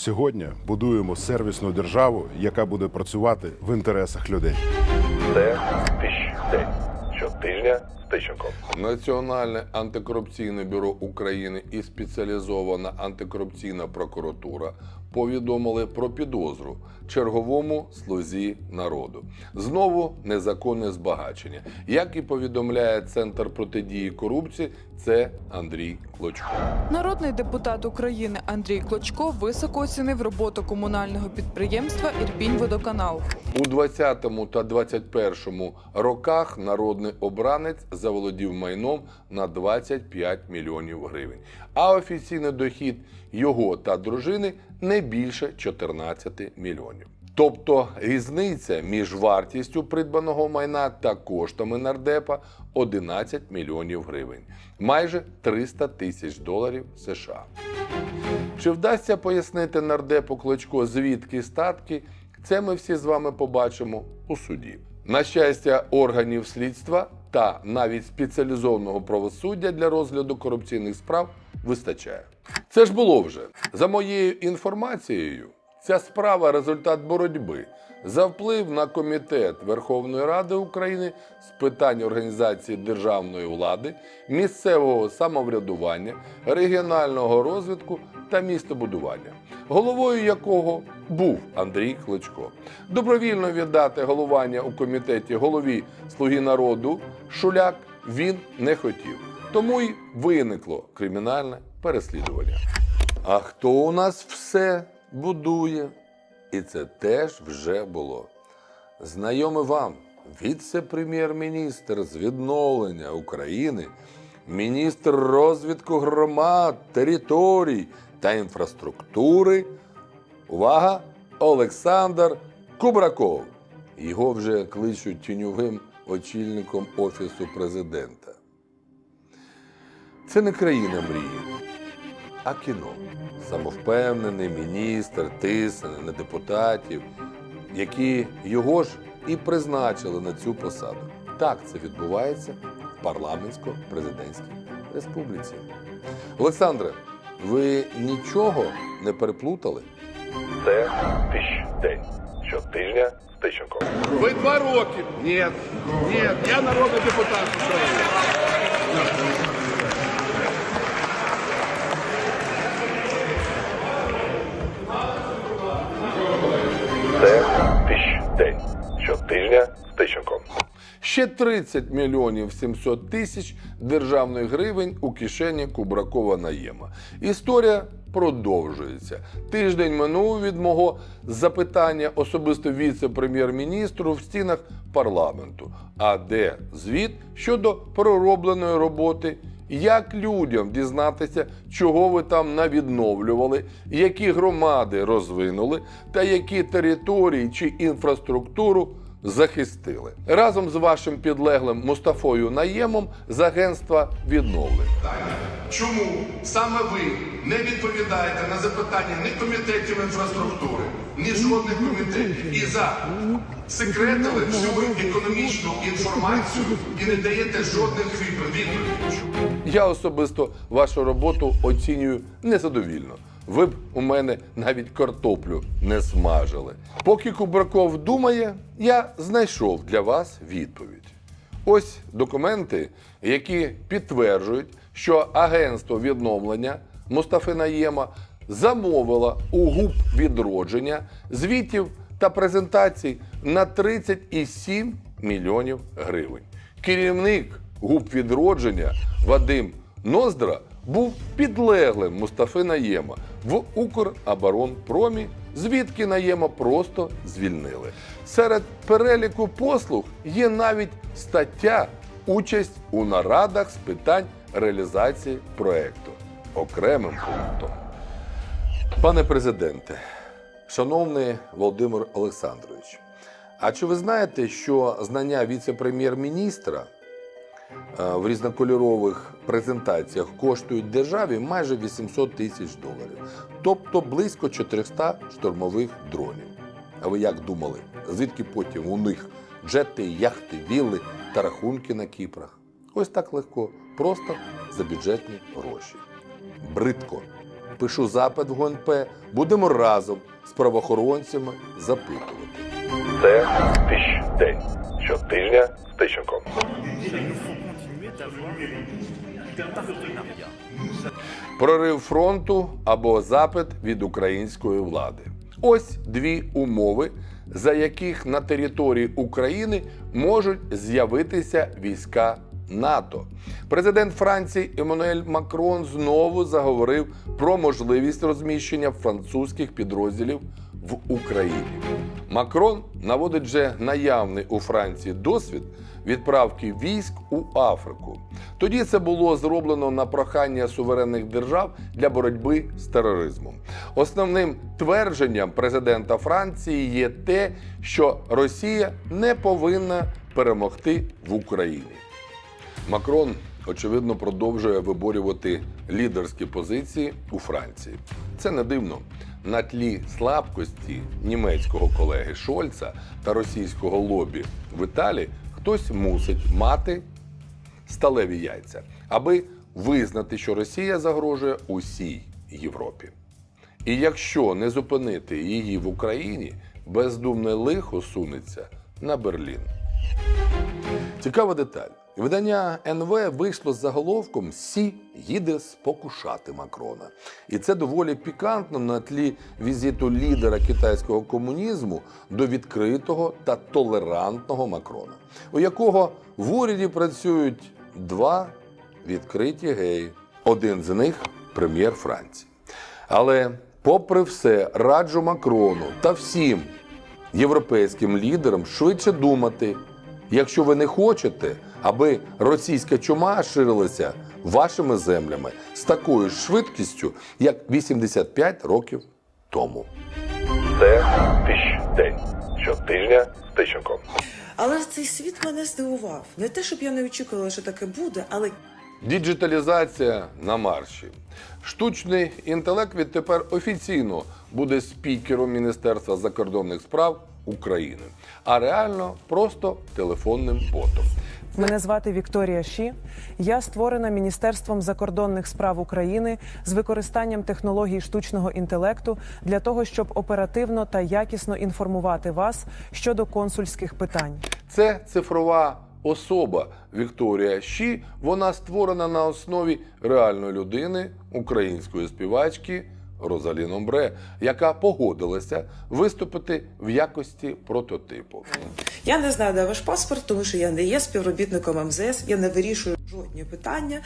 Сьогодні будуємо сервісну державу, яка буде працювати в інтересах людей. Це тисяч день. Щотижня з Тищенком. Національне антикорупційне бюро України і спеціалізована антикорупційна прокуратура повідомили про підозру черговому слузі народу. Знову незаконне збагачення. Як і повідомляє Центр протидії корупції, це Андрій Клочко. Народний депутат України Андрій Клочко високо оцінив роботу комунального підприємства Ірпінь-Водоканал. У 20-му та 21-му роках народний обранець заволодів майном на 25 мільйонів гривень, а офіційний дохід його та дружини не більше 14 мільйонів. Тобто різниця між вартістю придбаного майна та коштами нардепа 11 мільйонів гривень, майже 300 тисяч доларів США. Чи вдасться пояснити нардепу Клочко, звідки статки? Це ми всі з вами побачимо у суді. На щастя, органів слідства та навіть спеціалізованого правосуддя для розгляду корупційних справ вистачає. Це ж було вже за моєю інформацією. Ця справа результат боротьби за вплив на комітет Верховної Ради України з питань організації державної влади, місцевого самоврядування, регіонального розвитку та містобудування, головою якого був Андрій Кличко. Добровільно віддати головування у комітеті голові Слуги народу Шуляк він не хотів. Тому й виникло кримінальне переслідування. А хто у нас все будує? І це теж вже було. Знайомий вам віце-прем'єр-міністр з відновлення України, міністр розвитку громад, територій та інфраструктури. Увага! Олександр Кубраков. Його вже кличуть тіньовим очільником Офісу президента. Це не країна мрії, а кіно. Самовпевнений міністр тисне на депутатів, які його ж і призначили на цю посаду. Так це відбувається в парламентсько-президентській республіці. Олександре, ви нічого не переплутали? Це тисяч день. Щотижня з Тищенком. Ви два роки. Ні, ні, я народний депутат України. Ще 30 мільйонів 700 тисяч державних гривень у кишені Кубракова наєма. Історія продовжується. Тиждень минув від мого запитання особисто віце-прем'єр-міністру в стінах парламенту. А де звіт щодо проробленої роботи? Як людям дізнатися, чого ви там навідновлювали, які громади розвинули, та які території чи інфраструктуру захистили разом з вашим підлеглим Мустафою Наємом з агентства відновлення. Чому саме ви не відповідаєте на запитання ні комітетів інфраструктури, ні жодних комітетів і за секретили всю економічну інформацію і не даєте жодних відповідей? Я особисто вашу роботу оцінюю незадовільно. Ви б у мене навіть картоплю не смажили. Поки Кубраков думає, я знайшов для вас відповідь. Ось документи, які підтверджують, що агентство відновлення Мустафи Наєма замовило у губ відродження звітів та презентацій на 37 мільйонів гривень. Керівник губ відродження Вадим Ноздра був підлеглим Мустафи Наєма в Укроборонпромі, звідки Наєма просто звільнили. Серед переліку послуг є навіть стаття Участь у нарадах з питань реалізації проекту окремим пунктом. Пане президенте, шановний Володимир Олександрович, а чи ви знаєте, що знання віце-прем'єр-міністра в різнокольорових презентаціях коштують державі майже 800 тисяч доларів, тобто близько 400 штурмових дронів. А ви як думали, звідки потім у них джети, яхти, вілли та рахунки на Кіпрах? Ось так легко, просто за бюджетні гроші. Бридко. Пишу запит в ГУНП, будемо разом з правоохоронцями запитувати. Це тищ день. Щотижня з Тищенком. Прорив фронту або запит від української влади. Ось дві умови, за яких на території України можуть з'явитися війська НАТО. Президент Франції Еммануель Макрон знову заговорив про можливість розміщення французьких підрозділів в Україні. Макрон наводить вже наявний у Франції досвід відправки військ у Африку. Тоді це було зроблено на прохання суверенних держав для боротьби з тероризмом. Основним твердженням президента Франції є те, що Росія не повинна перемогти в Україні. Макрон, очевидно, продовжує виборювати лідерські позиції у Франції. Це не дивно. На тлі слабкості німецького колеги Шольца та російського лобі в Італії хтось мусить мати сталеві яйця, аби визнати, що Росія загрожує усій Європі. І якщо не зупинити її в Україні, бездумне лихо сунеться на Берлін. Цікава деталь. Видання НВ вийшло з заголовком Сі їде спокушати Макрона. І це доволі пікантно на тлі візиту лідера китайського комунізму до відкритого та толерантного Макрона, у якого в уряді працюють два відкриті геї. Один з них прем'єр Франції. Але, попри все, раджу Макрону та всім європейським лідерам швидше думати, якщо ви не хочете, аби російська чума ширилася вашими землями з такою ж швидкістю, як 85 років тому. Це тищ день. Щотижня з Тищенком. Але цей світ мене здивував. Не те, щоб я не очікувала, що таке буде, але Діджиталізація на марші. Штучний інтелект відтепер офіційно буде спікером Міністерства закордонних справ України, а реально просто телефонним ботом. Мене звати Вікторія Ші. Я створена Міністерством закордонних справ України з використанням технологій штучного інтелекту для того, щоб оперативно та якісно інформувати вас щодо консульських питань. Це цифрова особа Вікторія Щі. Вона створена на основі реальної людини, української співачки Розалі Номбре, яка погодилася виступити в якості прототипу. я не знаю, де ваш паспорт, тому що я не є співробітником МЗС, я не вирішую жодні питання.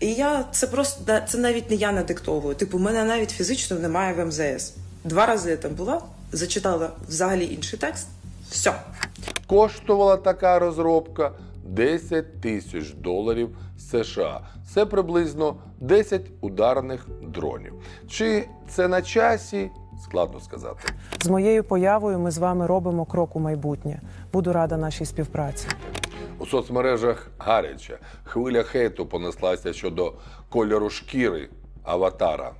І я це просто це навіть не я надиктовую. Типу, мене навіть фізично немає в МЗС. Два рази я там була, зачитала взагалі інший текст. Все. Коштувала така розробка 10 тисяч доларів США. Це приблизно 10 ударних дронів. Чи це на часі? Складно сказати. З моєю появою ми з вами робимо крок у майбутнє. Буду рада нашій співпраці. У соцмережах гаряче. Хвиля хейту понеслася щодо кольору шкіри аватара.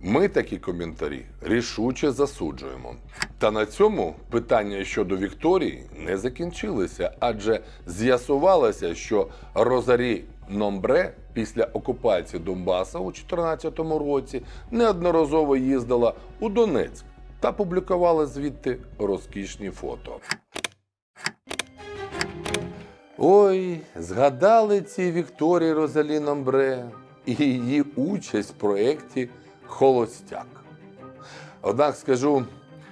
Ми такі коментарі рішуче засуджуємо. Та на цьому питання щодо Вікторії не закінчилися, адже з'ясувалося, що Розарі Номбре після окупації Донбаса у 2014 році неодноразово їздила у Донецьк та публікувала звідти розкішні фото. Ой, згадали ці Вікторії Розалі Номбре і її участь в проєкті Холостяк. Однак скажу,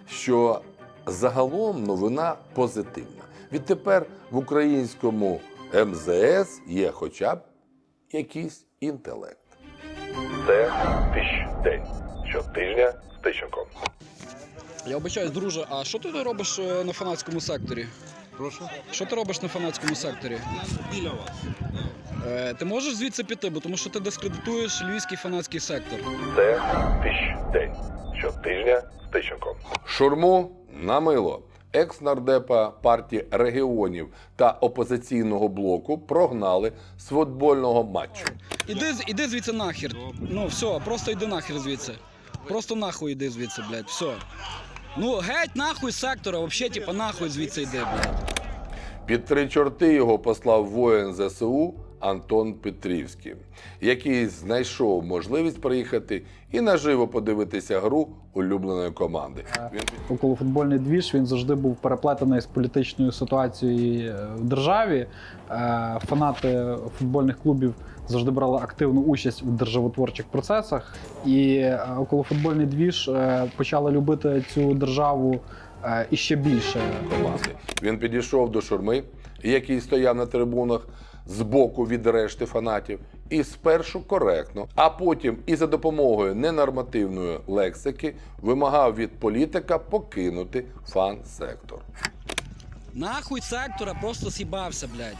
що загалом новина позитивна. Відтепер в українському МЗС є хоча б якийсь інтелект. Це тищ день. Щотижня з Тищенком. Я обичаюсь, друже, а що ти робиш е, на фанатському секторі? Прошу. Що ти робиш на фанатському секторі? Біля вас. Е, ти можеш звідси піти, бо тому що ти дискредитуєш львівський фанатський сектор. Це тищ день. Щотижня з Тищенком. Шурму на мило. Екс-нардепа партії регіонів та опозиційного блоку прогнали з футбольного матчу. Іди, з- іди звідси нахер. Ну все, просто йди нахер звідси. Просто нахуй іди звідси, блядь, все. Ну, геть нахуй з сектора, вообще, типа, нахуй звідси йди, блядь. Під три чорти його послав воїн ЗСУ Антон Петрівський, який знайшов можливість приїхати і наживо подивитися гру улюбленої команди. Він околофутбольний двіж він завжди був переплетений з політичною ситуацією е, в державі. Е, Фанати футбольних клубів завжди брали активну участь у державотворчих процесах. І е, околофутбольний двіж е, почали любити цю державу е, іще більше. команди. Він підійшов до шурми, який стояв на трибунах збоку від решти фанатів, і спершу коректно, а потім і за допомогою ненормативної лексики вимагав від політика покинути фан-сектор. Нахуй сектора, просто сібався, блядь.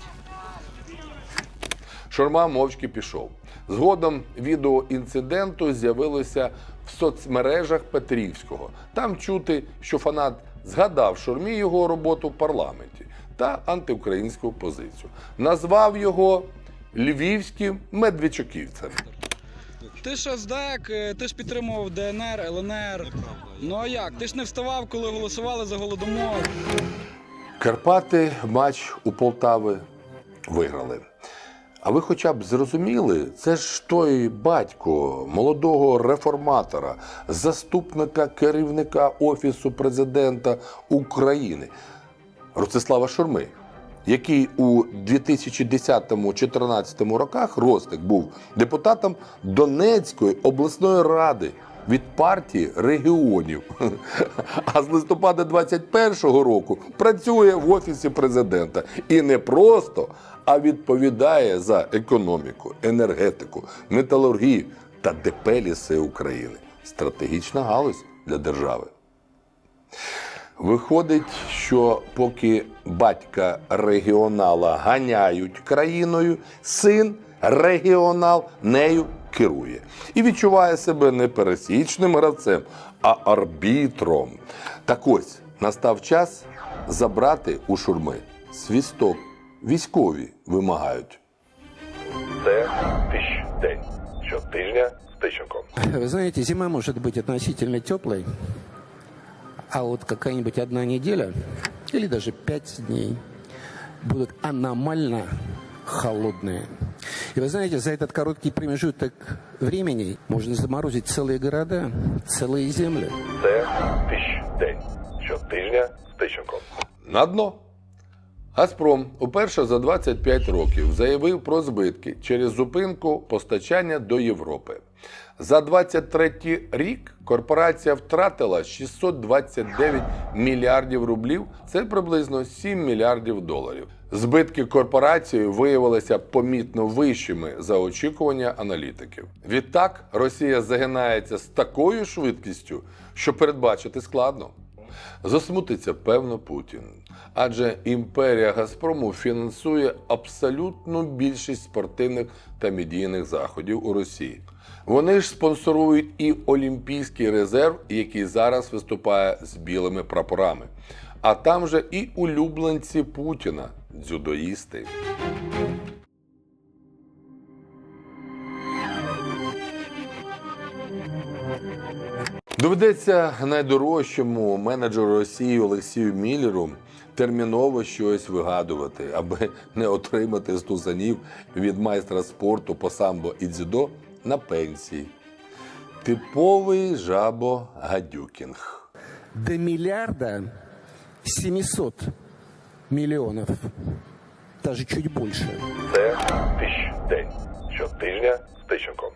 Шурма мовчки пішов. Згодом відео інциденту з'явилося в соцмережах Петрівського. Там чути, що фанат згадав шурмі його роботу в парламенті та антиукраїнську позицію. Назвав його львівським медведчуківцем. Ти ж СДЕК, е, ти ж підтримував ДНР, ЛНР. Ну а як? Ти ж не вставав, коли голосували за голодомор. Карпати матч у Полтави виграли. А ви хоча б зрозуміли, це ж той батько молодого реформатора, заступника керівника Офісу президента України Ростислава Шурми, який у 2010-2014 роках Ростик був депутатом Донецької обласної ради від партії регіонів. А з листопада 21-го року працює в офісі президента і не просто, а відповідає за економіку, енергетику, металургію та ДП ліси України. Стратегічна галузь для держави. Виходить, що поки батька регіонала ганяють країною, син регіонал нею керує і відчуває себе не пересічним гравцем, а арбітром. Так ось настав час забрати у шурми свісток. Військові вимагають. Це тищ день. Щотижня з Тищенком. Вы знаете, зима может быть относительно теплой, а вот какая-нибудь одна неделя или даже пять дней будут аномально холодные. И вы знаете, за этот короткий промежуток времени можно заморозить целые города, целые земли. Це тищ день. Щотижня з Тищенком. На дно. Газпром уперше за 25 років заявив про збитки через зупинку постачання до Європи. За 23 рік корпорація втратила 629 мільярдів рублів. Це приблизно 7 мільярдів доларів. Збитки корпорації виявилися помітно вищими за очікування аналітиків. Відтак Росія загинається з такою швидкістю, що передбачити складно. Засмутиться певно Путін, адже імперія Газпрому фінансує абсолютну більшість спортивних та медійних заходів у Росії. Вони ж спонсорують і Олімпійський резерв, який зараз виступає з білими прапорами. А там же і улюбленці Путіна дзюдоїсти. Доведеться найдорожчому менеджеру Росії Олексію Міллеру терміново щось вигадувати, аби не отримати стусанів від майстра спорту по самбо і дзюдо на пенсії. Типовий жабо гадюкінг. До миллиарда 700 миллионов, даже чуть больше. Це тищ день. Щотижня з Тищенком.